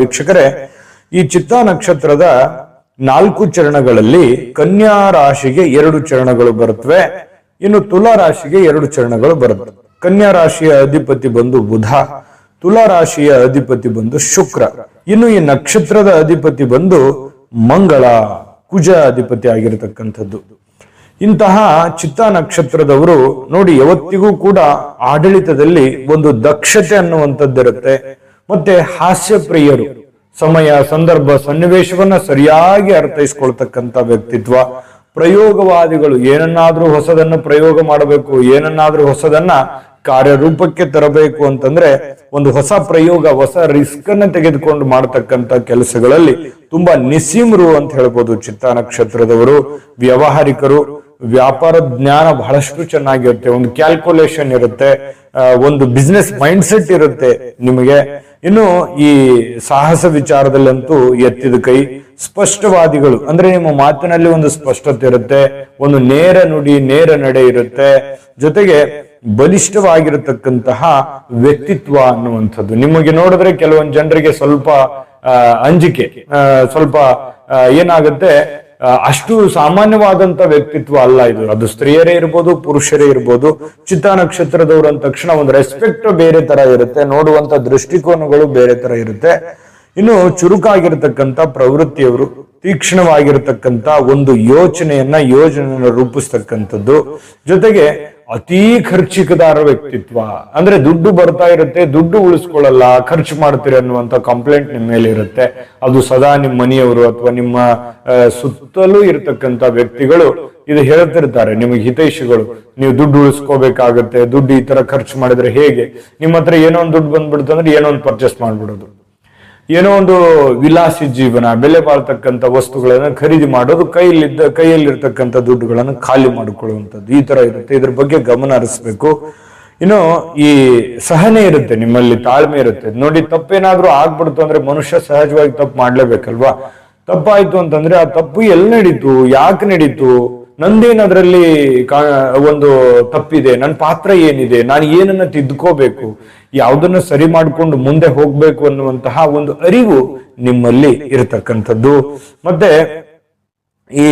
ವೀಕ್ಷಕರೇ, ಈ ಚಿತ್ತಾ ನಕ್ಷತ್ರದ ನಾಲ್ಕು ಚರಣಗಳಲ್ಲಿ ಕನ್ಯಾ ರಾಶಿಗೆ ಎರಡು ಚರಣಗಳು ಬರುತ್ತವೆ ಇನ್ನು ತುಲಾ ರಾಶಿಗೆ ಎರಡು ಚರಣಗಳು ಬರುತ್ತವೆ ಕನ್ಯಾ ರಾಶಿಯ ಅಧಿಪತಿ ಬಂದು ಬುಧ, ತುಲಾ ರಾಶಿಯ ಅಧಿಪತಿ ಬಂದು ಶುಕ್ರ. ಇನ್ನು ಈ ನಕ್ಷತ್ರದ ಅಧಿಪತಿ ಬಂದು ಮಂಗಳ, ಕುಜ ಅಧಿಪತಿ ಆಗಿರತಕ್ಕಂಥದ್ದು. ಇಂತಹ ಚಿತ್ತಾ ನಕ್ಷತ್ರದವರು ನೋಡಿ, ಯಾವತ್ತಿಗೂ ಕೂಡ ಆಡಳಿತದಲ್ಲಿ ಒಂದು ದಕ್ಷತೆ ಅನ್ನುವಂಥದ್ದಿರುತ್ತೆ. ಮತ್ತೆ ಹಾಸ್ಯ ಪ್ರಿಯರು ಸಮಯ, ಸಂದರ್ಭ, ಸನ್ನಿವೇಶವನ್ನ ಸರಿಯಾಗಿ ಅರ್ಥೈಸ್ಕೊಳ್ತಕ್ಕಂಥ ವ್ಯಕ್ತಿತ್ವ. ಪ್ರಯೋಗವಾದಿಗಳು ಏನನ್ನಾದ್ರೂ ಹೊಸದನ್ನ ಪ್ರಯೋಗ ಮಾಡಬೇಕು, ಏನನ್ನಾದ್ರೂ ಹೊಸದನ್ನ ಕಾರ್ಯರೂಪಕ್ಕೆ ತರಬೇಕು ಅಂತಂದ್ರೆ ಒಂದು ಹೊಸ ಪ್ರಯೋಗ, ಹೊಸ ರಿಸ್ಕ್ ಅನ್ನ ತೆಗೆದುಕೊಂಡು ಮಾಡತಕ್ಕಂತ ಕೆಲಸಗಳಲ್ಲಿ ತುಂಬಾ ನಿಸ್ಸೀಮರು ಅಂತ ಹೇಳ್ಬೋದು ಚಿತ್ತ ನಕ್ಷತ್ರದವರು, ವ್ಯವಹಾರಿಕರು ವ್ಯಾಪಾರ ಜ್ಞಾನ ಬಹಳಷ್ಟು ಚೆನ್ನಾಗಿರುತ್ತೆ, ಒಂದು ಕ್ಯಾಲ್ಕುಲೇಷನ್ ಇರುತ್ತೆ ಒಂದು ಬಿಸ್ನೆಸ್ ಮೈಂಡ್ ಸೆಟ್ ಇರುತ್ತೆ ನಿಮಗೆ. ಇನ್ನು ಈ ಸಾಹಸ ವಿಚಾರದಲ್ಲಂತೂ ಎತ್ತಿದ ಕೈ ಸ್ಪಷ್ಟವಾದಿಗಳು. ಅಂದ್ರೆ ನಿಮ್ಮ ಮಾತಿನಲ್ಲಿ ಒಂದು ಸ್ಪಷ್ಟತೆ ಇರುತ್ತೆ, ಒಂದು ನೇರ ನುಡಿ, ನೇರ ನಡೆ ಇರುತ್ತೆ. ಜೊತೆಗೆ ಬಲಿಷ್ಠವಾಗಿರತಕ್ಕಂತಹ ವ್ಯಕ್ತಿತ್ವ ಅನ್ನುವಂಥದ್ದು. ನಿಮಗೆ ನೋಡಿದ್ರೆ ಕೆಲವೊಂದು ಜನರಿಗೆ ಸ್ವಲ್ಪ ಅಂಜಿಕೆ ಸ್ವಲ್ಪ ಏನಾಗುತ್ತೆ? ಅಷ್ಟು ಸಾಮಾನ್ಯವಾದಂತ ವ್ಯಕ್ತಿತ್ವ ಅಲ್ಲ ಇದು. ಅದು ಸ್ತ್ರೀಯರೇ ಇರ್ಬೋದು, ಪುರುಷರೇ ಇರ್ಬೋದು. ಚಿತ್ತ ನಕ್ಷತ್ರದವರು ಅಂದ ತಕ್ಷಣ ಒಂದು ರೆಸ್ಪೆಕ್ಟ್ ಬೇರೆ ತರ ಇರುತ್ತೆ, ನೋಡುವಂತ ದೃಷ್ಟಿಕೋನಗಳು ಬೇರೆ ತರ ಇರುತ್ತೆ. ಇನ್ನು ಚುರುಕಾಗಿರ್ತಕ್ಕಂಥ ಪ್ರವೃತ್ತಿಯವರು, ತೀಕ್ಷ್ಣವಾಗಿರ್ತಕ್ಕಂಥ ಒಂದು ಯೋಚನೆಯನ್ನ ಯೋಜನೆಯನ್ನ ರೂಪಿಸ್ತಕ್ಕಂಥದ್ದು. ಜೊತೆಗೆ ಅತೀ ಖರ್ಚಿಕದಾರ ವ್ಯಕ್ತಿತ್ವ. ಅಂದ್ರೆ ದುಡ್ಡು ಬರ್ತಾ ಇರುತ್ತೆ, ದುಡ್ಡು ಉಳಿಸ್ಕೊಳ್ಳಲ್ಲ, ಖರ್ಚು ಮಾಡ್ತೀರಿ ಅನ್ನುವಂತ ಕಂಪ್ಲೇಂಟ್ ನಿಮ್ಮ ಮೇಲೆ ಇರುತ್ತೆ. ಅದು ಸದಾ ನಿಮ್ಮ ಮನೆಯವರು ಅಥವಾ ನಿಮ್ಮ ಸುತ್ತಲೂ ಇರತಕ್ಕಂತ ವ್ಯಕ್ತಿಗಳು ಇದು ಹೇಳ್ತಿರ್ತಾರೆ, ನಿಮಗೆ ಹಿತೈಷಿಗಳು. ನೀವು ದುಡ್ಡು ಉಳಿಸ್ಕೋಬೇಕಾಗತ್ತೆ, ದುಡ್ಡು ಈ ತರ ಖರ್ಚು ಮಾಡಿದ್ರೆ ಹೇಗೆ? ನಿಮ್ಮ ಹತ್ರ ಏನೋ ಒಂದು ದುಡ್ಡು ಬಂದ್ಬಿಡುತ್ತೆ ಅಂದ್ರೆ ಏನೋ ಒಂದು ಪರ್ಚೇಸ್ ಮಾಡ್ಬಿಡೋದು. ಏನೋ ಒಂದು ವಿಲಾಸಿ ಜೀವನ, ಬೆಲೆ ಬಾಳ್ತಕ್ಕಂಥ ವಸ್ತುಗಳನ್ನು ಖರೀದಿ ಮಾಡೋದು ಕೈಯಲ್ಲಿದ್ದ, ಕೈಯಲ್ಲಿರ್ತಕ್ಕಂಥ ದುಡ್ಡುಗಳನ್ನು ಖಾಲಿ ಮಾಡಿಕೊಳ್ಳುವಂಥದ್ದು. ಈ ತರ ಇರುತ್ತೆ. ಇದ್ರ ಬಗ್ಗೆ ಗಮನ ಹರಿಸ್ಬೇಕು. ಇನ್ನು ಈ ಸಹನೆ ಇರುತ್ತೆ, ನಿಮ್ಮಲ್ಲಿ ತಾಳ್ಮೆ ಇರುತ್ತೆ. ನೋಡಿ, ತಪ್ಪೇನಾದ್ರೂ ಆಗ್ಬಿಡ್ತು ಅಂದ್ರೆ ಮನುಷ್ಯ ಸಹಜವಾಗಿ ತಪ್ಪು ಮಾಡ್ಲೇಬೇಕಲ್ವಾ? ತಪ್ಪಾಯ್ತು ಅಂತಂದ್ರೆ ಆ ತಪ್ಪು ಎಲ್ಲಿ ನಡೀತು? ಯಾಕೆ ನಡೀತು? ನಂದೇನ್ ಅದ್ರಲ್ಲಿ ಕಾ- ಒಂದು ತಪ್ಪಿದೆ ನನ್ನ ಪಾತ್ರ ಏನಿದೆ, ನಾನು ಏನನ್ನ ತಿದ್ಕೋಬೇಕು, ಯಾವುದನ್ನ ಸರಿ ಮಾಡಿಕೊಂಡು ಮುಂದೆ ಹೋಗ್ಬೇಕು ಅನ್ನುವಂತಹ ಒಂದು ಅರಿವು ನಿಮ್ಮಲ್ಲಿ ಇರತಕ್ಕಂಥದ್ದು. ಮತ್ತೆ ಈ